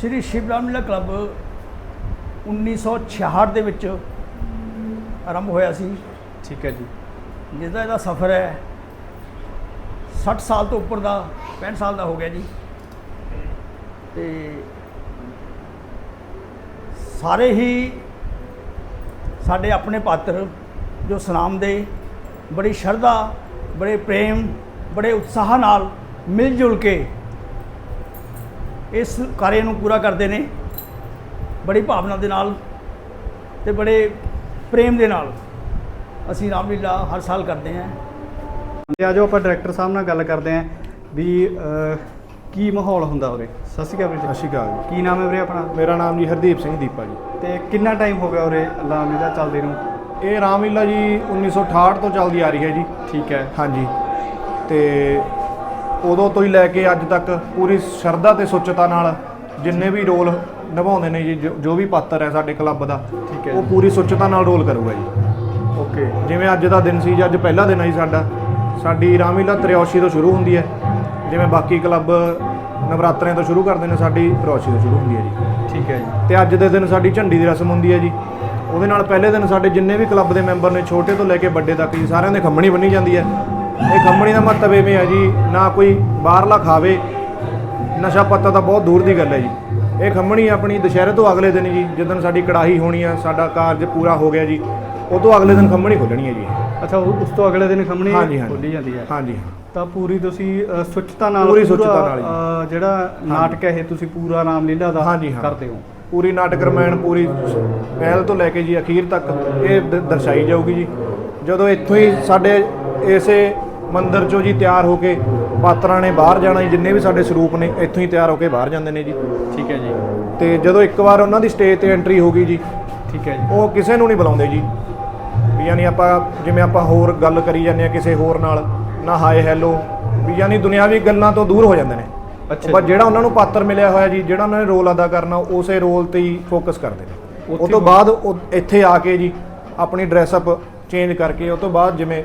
Shri Shiv Ramlila club 1966 ਦੇ ਵਿੱਚ ਆਰੰਭ ਹੋਇਆ ਸੀ। ਠੀਕ ਹੈ ਜੀ। ਜਿਹਦਾ ਇਹਦਾ ਸਫ਼ਰ ਹੈ 60 ਸਾਲ ਤੋਂ ਉੱਪਰ ਦਾ 65 ਸਾਲ ਦਾ ਹੋ ਗਿਆ ਜੀ। ਤੇ ਸਾਰੇ ਹੀ ਸਾਡੇ ਆਪਣੇ ਪਾਤਰ ਜੋ ਸਨਾਮ ਦੇ ਬੜੀ ਸ਼ਰਧਾ ਬੜੇ ਪ੍ਰੇਮ ਬੜੇ ਉਤਸ਼ਾਹ ਨਾਲ ਮਿਲ ਜੁਲ ਕੇ ਇਸ ਕਾਰਜ ਨੂੰ ਪੂਰਾ ਕਰਦੇ ਨੇ। ਬੜੀ ਭਾਵਨਾ ਦੇ ਨਾਲ ਤੇ ਬੜੇ ਪ੍ਰੇਮ ਦੇ ਨਾਲ ਅਸੀਂ ਰਾਮਲੀਲਾ ਹਰ ਸਾਲ ਕਰਦੇ ਹਾਂ। ਤੇ ਆਜੋ ਆਪਾਂ ਡਾਇਰੈਕਟਰ ਸਾਹਿਬ ਨਾਲ ਗੱਲ ਕਰਦੇ ਆਂ ਵੀ ਕੀ ਮਾਹੌਲ ਹੁੰਦਾ ਉਰੇ? ਸਤਿ ਸ਼੍ਰੀ ਅਕਾਲ ਵੀਰ ਸਤਿ ਸ਼੍ਰੀ ਅਕਾਲ ਜੀ। ਕੀ ਨਾਮ ਹੈ ਵੀਰੇ ਆਪਣਾ? ਮੇਰਾ ਨਾਮ ਜੀ ਹਰਦੀਪ ਸਿੰਘ ਦੀਪਾ ਜੀ। ਤੇ ਕਿੰਨਾ ਟਾਈਮ ਹੋ ਗਿਆ ਉਰੇ ਲਾਮੀਲਾ ਚੱਲਦੇ ਨੂੰ? ਇਹ ਰਾਮਲੀਲਾ ਜੀ 1968 ਤੋਂ ਚੱਲਦੀ ਆ ਰਹੀ ਹੈ ਜੀ। ਠੀਕ ਹੈ। ਹਾਂਜੀ। ਤੇ ਉਦੋਂ ਤੋਂ ਹੀ ਲੈ ਕੇ ਅੱਜ ਤੱਕ ਪੂਰੀ ਸ਼ਰਧਾ ਤੇ ਸੁੱਚਤਾ ਨਾਲ ਜਿੰਨੇ ਵੀ ਰੋਲ ਨਿਭਾਉਂਦੇ ਨੇ ਜੀ ਜੋ- ਜੋ ਵੀ ਪਾਤਰ ਹੈ ਸਾਡੇ ਕਲੱਬ ਦਾ ਠੀਕ ਹੈ ਉਹ ਪੂਰੀ ਸੁੱਚਤਾ ਨਾਲ ਰੋਲ ਕਰੂਗਾ ਜੀ। ਓਕੇ। ਜਿਵੇਂ ਅੱਜ ਦਾ ਦਿਨ ਸੀ ਜੀ ਅੱਜ ਪਹਿਲਾ ਦਿਨ ਹੈ ਜੀ ਸਾਡਾ। ਸਾਡੀ ਰਾਮਲੀਲਾ 83 ਤੋਂ ਸ਼ੁਰੂ ਹੁੰਦੀ ਹੈ। ਜਿਵੇਂ ਬਾਕੀ ਕਲੱਬ ਨਵਰਾਤਰਿਆਂ ਤੋਂ ਸ਼ੁਰੂ ਕਰਦੇ ਨੇ ਸਾਡੀ 83 ਤੋਂ ਸ਼ੁਰੂ ਹੁੰਦੀ ਹੈ ਜੀ। ਠੀਕ ਹੈ ਜੀ। ਤੇ ਅੱਜ ਦੇ ਦਿਨ ਸਾਡੀ ਝੰਡੀ ਦੀ ਰਸਮ ਹੁੰਦੀ ਹੈ ਜੀ। ਉਹਦੇ ਨਾਲ ਪਹਿਲੇ ਦਿਨ ਸਾਡੇ ਜਿੰਨੇ ਵੀ ਕਲੱਬ ਦੇ ਮੈਂਬਰ ਨੇ ਛੋਟੇ ਤੋਂ ਲੈ ਕੇ ਵੱਡੇ ਤੱਕ ਜੀ ਸਾਰਿਆਂ ਦੇ ਖੰਮਣੀ ਬੰਨੀ ਜਾਂਦੀ ਹੈ। ਇਹ ਖੰਮਣੀ ਦਾ ਮਹੱਤਵ ਐਵੇਂ ਹੈ ਜੀ ਨਾ ਕੋਈ ਬਾਹਰਲਾ ਖਾਵੇ ਨਸ਼ਾ ਪੱਤਾ ਤਾਂ ਬਹੁਤ ਦੂਰ ਦੀ ਗੱਲ ਹੈ ਜੀ। ਇਹ ਖੰਮਣੀ ਆਪਣੀ ਦੁਸ਼ਹਿਰੇ ਤੋਂ ਅਗਲੇ ਦਿਨ ਜੀ ਜਦੋਂ ਸਾਡੀ ਕੜਾਹੀ ਹੋਣੀ ਆ ਸਾਡਾ ਕਾਰਜ ਪੂਰਾ ਹੋ ਗਿਆ ਜੀ ਉਹ ਤੋਂ ਅਗਲੇ ਦਿਨ ਖੰਮਣੀ ਖੋਲਣੀ ਹੈ ਜੀ। ਅੱਛਾ ਉਹ- ਉਸ ਤੋਂ ਅਗਲੇ ਦਿਨ ਖੰਮਣੀ ਹਾਂਜੀ, ਹਾਂਜੀ। ਖੋਲੀ ਜਾਂਦੀ ਹੈ। ਹਾਂਜੀ। ਤਾਂ ਪੂਰੀ ਤੁਸੀਂ ਸੁੱਚਤਾ ਨਾਲ ਪੂਰੀ ਪੂਰਾ, ਸੁੱਚਤਾ ਨਾਲ ਜਿਹੜਾ ਨਾਟਕ ਹੈ ਇਹ ਤੁਸੀਂ ਪੂਰਾ ਰਾਮਲੀਲਾ ਦਾ ਹਾਂਜੀ, ਹਾਂ। ਕਰਦੇ ਹੋ? ਪੂਰੀ ਨਾਟਕ ਰਮਾਇਣ ਪੂਰੀ ਪਹਿਲ ਤੋਂ ਲੈ ਕੇ ਜੀ ਅਖੀਰ ਤੱਕ ਇਹ ਦ- ਦਰਸਾਈ ਜਾਊਗੀ ਜੀ। ਜਦੋਂ ਇੱਥੋਂ ਹੀ ਸਾਡੇ ਇਸੇ ਮੰਦਿਰ ਚੋਂ ਜੀ ਤਿਆਰ ਹੋ ਕੇ ਪਾਤਰਾਂ ਨੇ ਬਾਹਰ ਜਾਣਾ ਜੀ ਜਿੰਨੇ ਵੀ ਸਾਡੇ ਸਰੂਪ ਨੇ ਇੱਥੋਂ ਹੀ ਤਿਆਰ ਹੋ ਕੇ ਬਾਹਰ ਜਾਂਦੇ ਨੇ ਜੀ। ਠੀਕ ਹੈ ਜੀ। ਤੇ ਜਦੋਂ ਇੱਕ ਵਾਰ ਉਹਨਾਂ ਦੀ ਸਟੇਜ ਤੇ ਐਂਟਰੀ ਹੋ ਗਈ ਜੀ ਠੀਕ ਹੈ ਜੀ। ਉਹ ਕਿਸੇ ਨੂੰ ਨਹੀਂ ਬੁਲਾਉਂਦੇ ਜੀ। ਵੀ ਯਾਨੀ ਆਪਾਂ ਜਿਵੇਂ ਆਪਾਂ ਹੋਰ ਗੱਲ ਕਰੀ ਜਾਂਦੇ ਆ ਕਿਸੇ ਹੋਰ ਨਾਲ ਨਾ ਹਾਏ ਹੈਲੋ ਵੀ ਯਾਨੀ ਦੁਨਿਆਵੀ ਗੱਲਾਂ ਤੋਂ ਦੂਰ ਹੋ ਜਾਂਦੇ ਨੇ। ਅੱਛਾ ਜੀ। ਜਿਹੜਾ ਉਹਨਾਂ ਨੂੰ ਪਾਤਰ ਮਿਲਿਆ ਹੋਇਆ ਜੀ ਜਿਹੜਾ ਉਹਨਾਂ ਨੇ ਰੋਲ ਅਦਾ ਕਰਨਾ ਉਸੇ ਰੋਲ ਤੇ ਹੀ ਫੋਕਸ ਕਰਦੇ ਨੇ। ਉਸ ਤੋਂ ਬਾਅਦ ਉਹ ਇੱਥੇ ਆ ਕੇ ਜੀ ਆਪਣੀ ਡਰੈਸ ਅਪ ਚੇਂਜ ਕਰਕੇ ਉਸ ਤੋਂ ਬਾਅਦ ਜਿਵੇਂ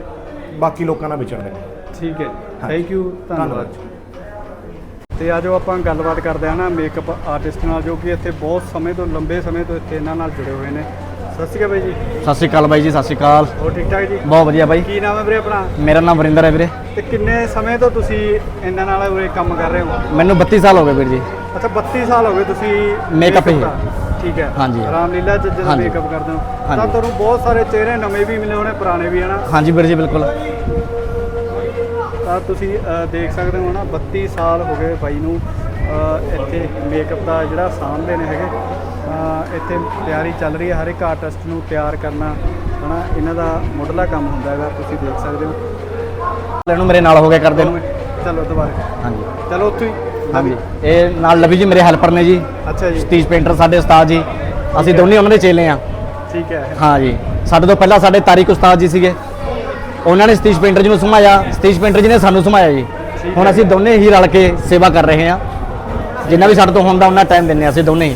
ਬਾਕੀ ਲੋਕਾਂ ਨਾਲ ਵਿਚਰਦੇ ਨੇ ਠੀਕ ਹੈ। ਥੈਂਕ ਯੂ ਧੰਨਵਾਦ। ਤੇ ਆਜੋ ਆਪਾਂ ਗੱਲਬਾਤ ਕਰਦੇ ਹਾਂ ਨਾ ਮੇਕਅਪ ਆਰਟਿਸਟ ਨਾਲ ਜੋ ਕਿ ਇੱਥੇ ਬਹੁਤ ਸਮੇਂ ਤੋਂ ਲੰਬੇ ਸਮੇਂ ਤੋਂ ਇੱਥੇ ਇਹਨਾਂ ਨਾਲ ਜੁੜੇ ਹੋਏ ਨੇ। ਸਤਿ ਸ਼੍ਰੀ ਅਕਾਲ ਬਾਈ ਜੀ। ਸਤਿ ਸ਼੍ਰੀ ਅਕਾਲ ਬਾਈ ਜੀ ਸਤਿ ਸ਼੍ਰੀ ਅਕਾਲ। ਹੋਰ ਠੀਕ ਠਾਕ ਜੀ? ਬਹੁਤ ਵਧੀਆ ਬਾਈ। ਕੀ ਨਾਮ ਹੈ ਵੀਰੇ ਆਪਣਾ? ਮੇਰਾ ਨਾਮ ਵਰਿੰਦਰ ਹੈ ਵੀਰੇ। ਤੇ ਕਿੰਨੇ ਸਮੇਂ ਤੋਂ ਤੁਸੀਂ ਇਹਨਾਂ ਨਾਲ ਉਰੇ ਕੰਮ ਕਰ ਰਹੇ ਹੋ? ਮੈਨੂੰ 32 ਸਾਲ ਹੋ ਗਏ ਵੀਰ ਜੀ। ਅੱਛਾ 32 ਸਾਲ ਹੋ ਗਏ ਤੁਸੀਂ Makeup ਹੀ। ਠੀਕ ਹੈ। ਹਾਂਜੀ। ਰਾਮਲੀਲਾ ਚ ਜਦੋਂ ਹਾਂਜੀ। ਮੇਕਅਪ ਕਰਦੇ ਹੋ ਤਾਂ ਹਾਂਜੀ। ਤੁਹਾਨੂੰ ਬਹੁਤ ਸਾਰੇ ਚਿਹਰੇ ਨਵੇਂ ਵੀ ਮਿਲੇ ਹੋਣੇ ਪੁਰਾਣੇ ਵੀ ਹਨਾ ਹਾਂਜੀ ਵੀਰ ਜੀ ਬਿਲਕੁਲ। ਤਾਂ ਤੁਸੀਂ ਅ, ਦੇਖ ਸਕਦੇ ਹੋ ਨਾ 32 ਸਾਲ ਹੋ ਗਏ ਬਾਈ ਨੂੰ ਅ, ਇੱਥੇ ਮੇਕਅਪ ਦਾ ਜਿਹੜਾ ਸਾਂਭਦੇ ਨੇ ਹੈਗੇ। ਅ, ਇੱਥੇ ਤਿਆਰੀ ਚੱਲ ਰਹੀ ਹੈ ਹਰ ਇੱਕ ਆਰਟਿਸਟ ਨੂੰ ਤਿਆਰ ਕਰਨਾ ਹਨਾ ਇਹਨਾਂ ਦਾ ਮੁੱਢਲਾ ਕੰਮ ਹੁੰਦਾ ਹੈਗਾ ਤੁਸੀਂ ਦੇਖ ਸਕਦੇ ਹੋ। ਇਹਨੂੰ ਮੇਰੇ ਨਾਲ ਹੋ ਗਿਆ ਕਰਦੇ ਨੂੰ ਚਲੋ ਦੁਬਾਰਾ। ਹਾਂਜੀ। ਚਲੋ ਉੱਥੇ ਹੀ। ਹਾਂਜੀ। ਇਹ ਨਾਲ ਲਵੀ ਜੀ ਮੇਰੇ ਹੈਲਪਰ ਨੇ ਜੀ। ਅੱਛਾ ਜੀ। ਸਤੀਸ਼ ਪੇਂਟਰ ਸਾਡੇ ਉਸਤਾਦ ਜੀ। ਅਸੀਂ ਦੋਨੇ ਉਹਨਾਂ ਦੇ ਚੇਲੇ ਆ ਠੀਕ ਹੈ। ਹਾਂ ਜੀ। ਸਾਡੇ ਤੋਂ ਪਹਿਲਾਂ ਸਾਡੇ ਤਾਰਿਕ ਉਸਤਾਦ ਜੀ ਸੀਗੇ। ਉਹਨਾਂ ਨੇ ਸਤੀਸ਼ ਪੇਂਟਰ ਜੀ ਨੂੰ ਸਮਾਇਆ। ਸਤੀਸ਼ ਪੇਂਟਰ ਜੀ ਨੇ ਸਾਨੂੰ ਸਮਾਇਆ ਜੀ। ਹੁਣ। ਅਸੀਂ ਦੋਨੇ ਹੀ ਰਲ ਕੇ ਸੇਵਾ ਕਰ ਰਹੇ ਹਾਂ। ਜਿੰਨਾ ਵੀ ਸਾਡੇ ਤੋਂ ਹੁੰਦਾ ਉਹਨਾਂ ਟਾਈਮ ਦਿੰਨੇ ਅਸੀਂ ਦੋਨੇ ਹੀ।